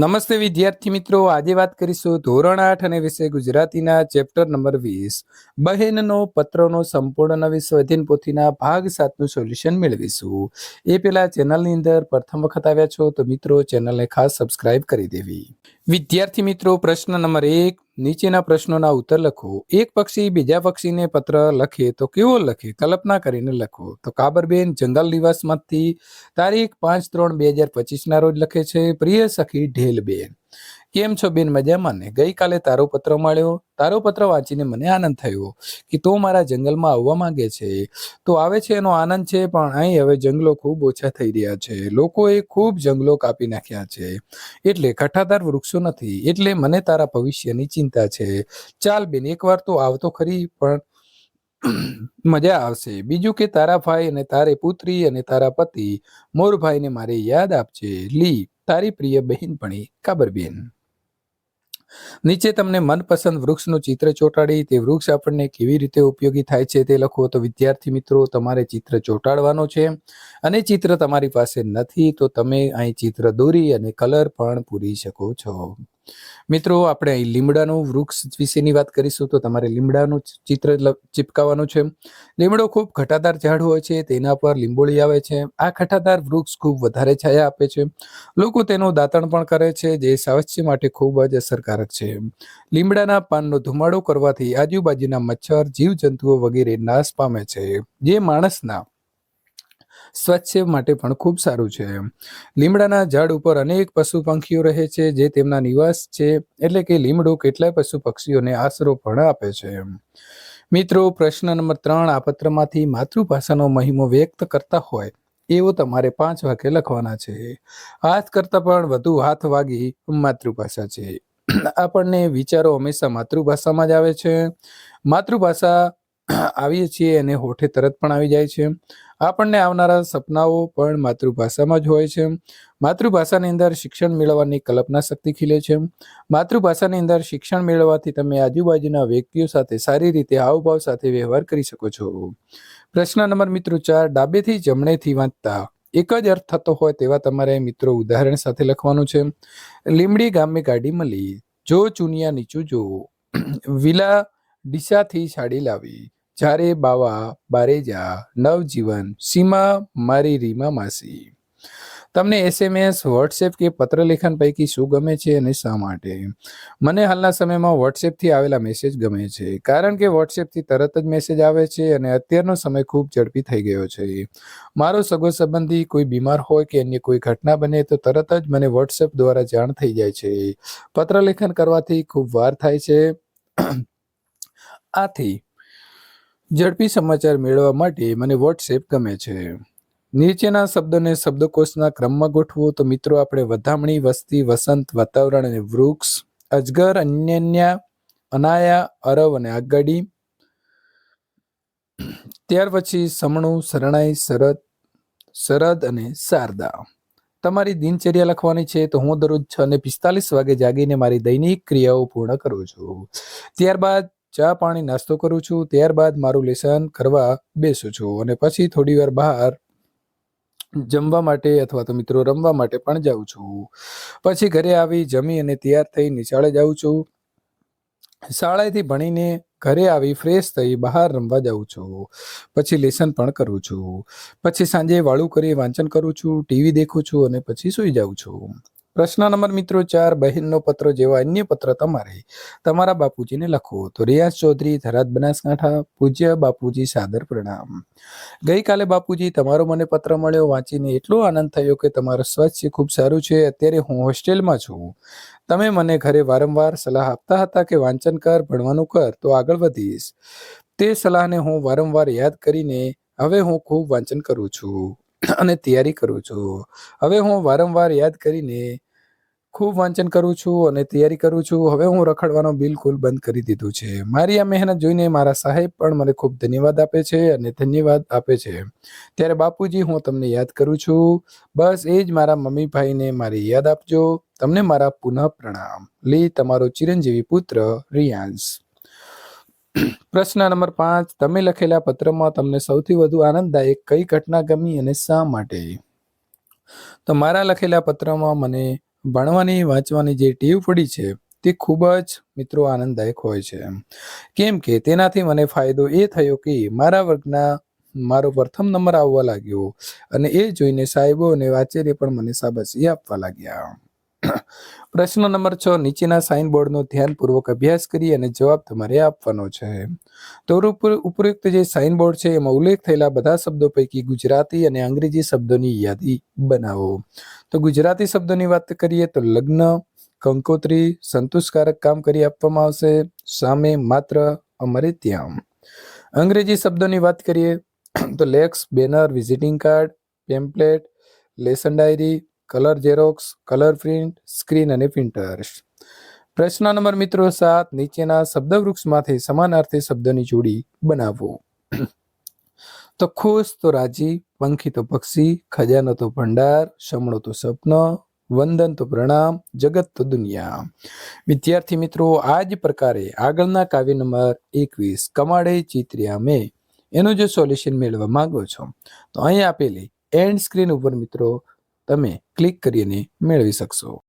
નમસ્તે વિદ્યાર્થી મિત્રો. આજે વાત કરીશું ધોરણ આઠ અને વિષય ગુજરાતીના ચેપ્ટર નંબર વીસ. બહેનનો પત્રનો સંપૂર્ણ નવી સ્વાધીન પોથીના ભાગ સાતનું સોલ્યુશન મેળવીશું. એ પેલા ચેનલની અંદર પ્રથમ વખત આવ્યા છો તો મિત્રો ચેનલને ખાસ સબસ્ક્રાઇબ કરી દેવી. વિદ્યાર્થી મિત્રો, પ્રશ્ન નંબર એક નીચેના પ્રશ્નોના ઉત્તર લખો. એક પક્ષી બીજા પક્ષીને પત્ર લખે તો કેવો લખે? કલ્પના કરીને લખો. તો કાબરબેન, જંગલ નિવાસમાંથી તારીખ પાંચ ત્રણ બે હજાર પચીસના રોજ લખે છે, પ્રિય સખી ઢેલબેન. કેમ છો બેન મજામાં ને? ગઈકાલે તારો પત્ર મળ્યો. તારો પત્ર વાંચીને મને આનંદ થયો કે તું મારા જંગલમાં આવવા માંગે છે. તો આવે છે એનો આનંદ છે, પણ અહીં હવે જંગલો ખૂબ ઓછા થઈ રહ્યા છે. લોકોએ ખૂબ જંગલો કાપી નાખ્યા છે. એટલે કઠાદાર વૃક્ષો નથી. એટલે મને તારા ભવિષ્યની ચિંતા છે. ચાલ બેન, એકવાર તો આવતો ખરી, પણ મજા આવશે. બીજું કે તારા ભાઈ અને તારે પુત્રી અને તારા પતિ, મોરભાઈને મારે યાદ આપજે. લી, તારી પ્રિય બહેનપણી. કાબરબેન નીચે તમને મનપસંદ વૃક્ષનું ચિત્ર ચોંટાડી, તે વૃક્ષ આપણને કેવી રીતે ઉપયોગી થાય છે તે લખો. તો વિદ્યાર્થી મિત્રો, તમારે ચિત્ર ચોંટાડવાનો છે અને ચિત્ર તમારી પાસે નથી, તો તમે અહીં ચિત્ર દોરી અને કલર પણ પૂરી શકો છો. મિત્રો, આપણે અહીં લીમડાનું વૃક્ષ વિશેની વાત કરીશું તો તમારે લીમડાનું ચિત્ર ચિપકાવવાનું છે. લીમડો ખૂબ ઘટાદાર ઝાડ હોય છે, તેના પર લીંબોળી આવે છે. આ ઘટાદાર વૃક્ષ ખૂબ વધારે છાયા આપે છે. લોકો તેનું દાંતણ પણ કરે છે, જે સ્વાસ્થ્ય માટે ખૂબ જ અસરકારક છે. લીમડાના પાનનો ધુમાડો કરવાથી આજુબાજુના મચ્છર, જીવજંતુઓ વગેરે નાશ પામે છે. જે માણસના સ્વાસ્થ્ય માટે પણ ખૂબ સારું છે લીમડાના ઝાડ ઉપર અનેક પશુ પંખીઓ રહે છે, જે તેમના નિવાસ છે, એટલે કે લીમડો કેટલાય પશુ પક્ષીઓને આશરો પણ આપે છે મિત્રો, પ્રશ્ન નંબર ત્રણ આ પત્રમાંથી માતૃભાષાનો મહિમો વ્યક્ત કરતા હોય, એવો તમારે પાંચ વાક્ય લખવાના છે. હાથ કરતા પણ વધુ હાથ વાગી માતૃભાષા છે. આપણને વિચારો હંમેશા માતૃભાષામાં જ આવે છે. માતૃભાષા આવીએ છીએ અને હોઠે તરત પણ આવી જાય છે. આપણને આવનારા સપનાઓ પણ માતૃભાષામાં જ હોય છે. માતૃભાષાની અંદર શિક્ષણ મેળવવાની કલ્પના શક્તિ ખીલે છે. માતૃભાષાની અંદર શિક્ષણ મેળવવાથી તમે આજુબાજુના વ્યક્તિઓ સાથે સારી રીતે હાવભાવ સાથે વ્યવહાર કરી શકો છો. પ્રશ્ન નંબર મિત્રો ચાર, ડાબેથી જમણેથી વાંચતા. એક જ અર્થ થતો હોય તેવા તમારે મિત્રો ઉદાહરણ સાથે લખવાનું છે. લીમડી ગામે ગાડી મળી. જો ચુનિયા નીચું જો વિલા ડીસાથી સાડી લાવી. જ્યારે બાવા બારેજા નવજીવન સીમા મારી રીમા માસી. તમને એસએમએસ વોટ્સએપ કે પત્ર લેખન પૈકી શું ગમે છે અને શા માટે? મને હાલના સમયમાં વોટ્સએપથી આવેલા મેસેજ ગમે છે, કારણ કે વોટ્સએપથી તરત જ મેસેજ આવે છે અને અત્યારનો સમય ખૂબ ઝડપી થઈ ગયો છે. મારો સગો સંબંધી કોઈ બીમાર હોય કે અન્ય કોઈ ઘટના બને તો તરત જ મને વોટ્સએપ દ્વારા જાણ થઈ જાય છે. પત્ર લેખન કરવાથી ખૂબ વાર થાય છે. આથી ઝડપી સમાચાર મેળવવા માટે મને વોટ્સએપ ગમે છે. નીચેના શબ્દોને શબ્દકોશના ક્રમમાં ગોઠવો તો મિત્રો આપણે વધામણી, વસ્તી, વસંત, વાતાવરણ અને વૃક્ષ, અજગર, અન્યન્ય, અનાયા, અરવ અને આગગાડી ત્યાર પછી સમણું, શરણાઈ, શરદ શરદ અને શારદા. તમારી દિનચર્યા લખવાની છે તો હું દરરોજ છ ને પિસ્તાલીસ વાગે જાગીને મારી દૈનિક ક્રિયાઓ પૂર્ણ કરું છું. ત્યારબાદ ચા પાણી નાસ્તો કરું છું, ત્યારબાદ મારું લેસન કરવા બેસું છું અને પછી થોડી વાર બહાર જમવા માટે અથવા તો મિત્રો રમવા માટે પણ જાઉં છું. પછી ઘરે આવી જમી અને તૈયાર થઈ નિશાળે જાઉં છું. શાળાએથી ભણીને ઘરે આવી ફ્રેશ થઈ બહાર રમવા જાઉં છું. પછી લેસન પણ કરું છું. પછી સાંજે વાળું કરી વાંચન કરું છું, ટીવી દેખું છું અને પછી સૂઈ જાઉં છું. પ્રશ્ન નંબર મિત્રો ચાર, બહેનનો પત્ર જેવા અન્ય પત્ર તમારે તમારા બાપુજીને લખો તો રિયાઝ ચૌધરી, થરાદ બનાસકાંઠા, પૂજ્ય બાપુજી સાદર પ્રણામ. ગઈકાલે બાપુજી, તમારો મને પત્ર મળ્યો, વાંચીને એટલો આનંદ થયો કે તમારું સ્વાસ્થ્ય ખૂબ સારું છે, અત્યારે હું હોસ્ટેલમાં છું. તમે મને ઘરે વારંવાર સલાહ આપતા હતા કે વાંચન કર, ભણવાનું કર, તો આગળ વધીશ. તે સલાહને હું વારંવાર યાદ કરીને હવે હું ખૂબ વાંચન કરું છું અને તૈયારી કરું છું. હવે હું વારંવાર યાદ કરીને ખૂબ વાંચન કરું છું અને તૈયારી કરું છું. હવે હું રખડવાનું બિલકુલ બંધ કરી દીધું છે. મારી આ મહેનત જોઈને મારા સાહેબ પણ મને ખૂબ ધન્યવાદ આપે છે અને ધન્યવાદ આપે છે. ત્યારે બાપુજી, હું તમને યાદ કરું છું. બસ એ જ મારા મમ્મી ભાઈને મારી યાદ આપજો. તમને મારા પુનઃ પ્રણામ. લી તમારો ચિરંજીવી પુત્ર રિયાન્સ પ્રશ્ન નંબર પાંચ. તમે લખેલા પત્રમાં તમને સૌથી વધુ આનંદદાયક કઈ ઘટના ગમી અને શા માટે? તો મારા લખેલા પત્રમાં મને ભણવાની, વાંચવાની જે ટેવ પડી છે, તે ખૂબ જ મિત્રો આનંદદાયક હોય છે. કેમ કે તેનાથી મને ફાયદો એ થયો કે મારા વર્ગના મારો પ્રથમ નંબર આવવા લાગ્યો અને એ જોઈને સાહેબો અને વાચેરે પણ મને શાબાશી આપવા લાગ્યા. પ્રશ્ન નંબર છ, નીચેના સાઇન બોર્ડનો ધ્યાનપૂર્વક અભ્યાસ કરી અને જવાબ તમારે આપવાનો છે. તો ઉપર- ઉપરોક્ત જે સાઇન બોર્ડ છે, એમાં ઉલ્લેખ થયેલા બધા શબ્દો પૈકી ગુજરાતી અને અંગ્રેજી શબ્દોની યાદી બનાવો. તો ગુજરાતી શબ્દોની વાત કરીએ તો લગ્ન, કંકોત્રી, સંતોષકારક કામ કરી આપવામાં આવશે. સામે માત્ર અમારે ત્યાં. અંગ્રેજી શબ્દોની વાત કરીએ તો flex, banner, visiting card, pamphlet, lesson diary colour xerox colour print screen અને પ્રિન્ટર્સ પ્રશ્ન નંબર મિત્રો સાત, નીચેના શબ્દવૃક્ષમાંથી સમાનાર્થી શબ્દની જોડી બનાવો. તો ખુશ તો રાજી, પંખી તો પક્ષી, ખજાનો તો ભંડાર, શમણો તો સપનો વંદન તો પ્રણામ, જગત તો દુનિયા. વિદ્યાર્થી મિત્રો આ જ પ્રકારે આગળના કાવ્ય નંબર એકવીસ, કમાડે ચિત્રિયા મેં. એનું જો સોલ્યુશન મેળવવા માંગો છો. તો અહીં આપેલી એન્ડ સ્ક્રીન ઉપર મિત્રો તમે ક્લિક કરીને મેળવી શકશો.